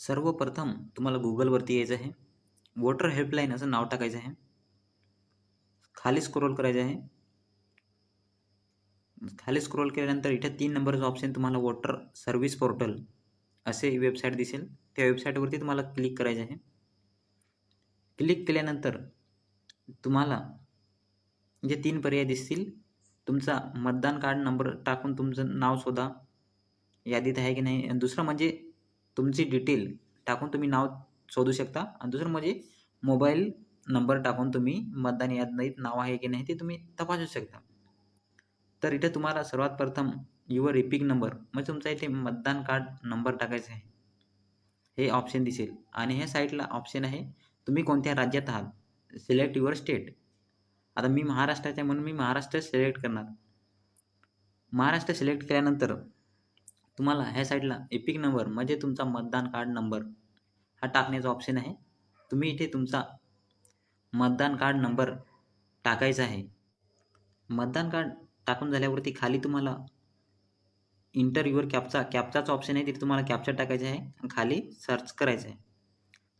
सर्वप्रथम तुम्हाला गुगलवरती यायचं आहे. वोटर हेल्पलाईन असं नाव टाकायचं आहे. खाली स्क्रोल करायचं आहे. खाली स्क्रोल केल्यानंतर इथे तीन नंबरचं ऑप्शन तुम्हाला वोटर सर्व्हिस पोर्टल असे वेबसाईट दिसेल. त्या वेबसाईटवरती तुम्हाला क्लिक करायचं आहे. क्लिक केल्यानंतर तुम्हाला जे तीन पर्याय दिसतील तुमचा मतदान कार्ड नंबर टाकून तुमचं नाव शोधा. यादीत आहे की नाही? दुसरं म्हणजे तुमची डिटेल टाकून तुम्ही नाव शोधू शकता. आणि दुसरं म्हणजे मोबाईल नंबर टाकून तुम्ही मतदान यादीत नाव आहे की नाही ते तुम्ही तपासू शकता. तर इथे तुम्हाला सर्वात प्रथम युवर रिपिक नंबर म्हणजे तुमचा इथे मतदान कार्ड नंबर टाकायचा आहे. हे ऑप्शन दिसेल. आणि ह्या साईटला ऑप्शन आहे. तुम्ही कोणत्या राज्यात आहात? सिलेक्ट युअर स्टेट आता मी महाराष्ट्राच्या म्हणून मी महाराष्ट्र सिलेक्ट करणार. महाराष्ट्र सिलेक्ट केल्यानंतर तुम्हाला ह्या साईडला एपिक नंबर म्हणजे तुमचा मतदान कार्ड नंबर हा टाकण्याचा ऑप्शन आहे. तुम्ही इथे तुमचा मतदान कार्ड नंबर टाकायचा आहे. मतदान कार्ड टाकून झाल्यावरती खाली तुम्हाला इंटर कॅपचा कॅपचाच ऑप्शन आहे. तिथे तुम्हाला कॅप्चा टाकायचा आहे आणि खाली सर्च करायचं आहे.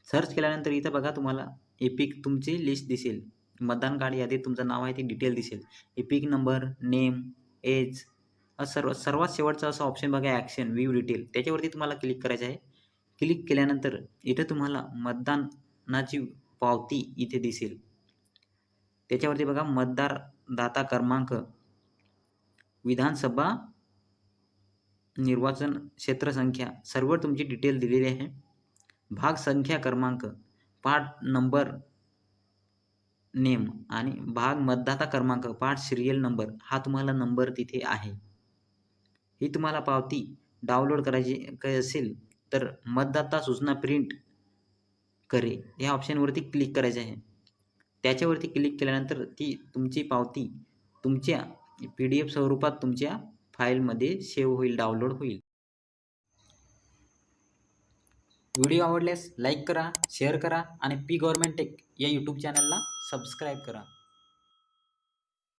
सर्च केल्यानंतर इथं बघा तुम्हाला एपिक तुमची लिस्ट दिसेल. मतदान कार्ड यादीत तुमचं नाव आहे ती डिटेल दिसेल. एपिक नंबर नेम एज सर्व सर्वात शेवटचा असं ऑप्शन बघा ॲक्शन व्यू डिटेल त्याच्यावरती तुम्हाला क्लिक करायचं आहे. क्लिक केल्यानंतर इथं तुम्हाला मतदानाची पावती इथे दिसेल. त्याच्यावरती बघा मतदार दाता क्रमांक विधानसभा निर्वाचन क्षेत्र संख्या सर्व तुमची डिटेल दिलेली आहे. भाग संख्या क्रमांक पार्ट नंबर नेम आणि भाग मतदाता क्रमांक पार्ट सिरियल नंबर हा तुम्हाला नंबर तिथे आहे. ही तुम्हाला पावती डाउनलोड करायची काही असेल तर मतदाता सूचना प्रिंट करे. या ऑप्शनवरती क्लिक करायचे आहे. त्याच्यावरती क्लिक केल्यानंतर ती तुमची पावती तुमच्या पी डी एफ स्वरूपात तुमच्या फाईलमध्ये सेव्ह होईल डाउनलोड होईल. व्हिडिओ आवडल्यास लाईक करा शेअर करा आणि पी गव्हर्मेंट टेक या यूट्यूब चॅनलला सबस्क्राईब करा.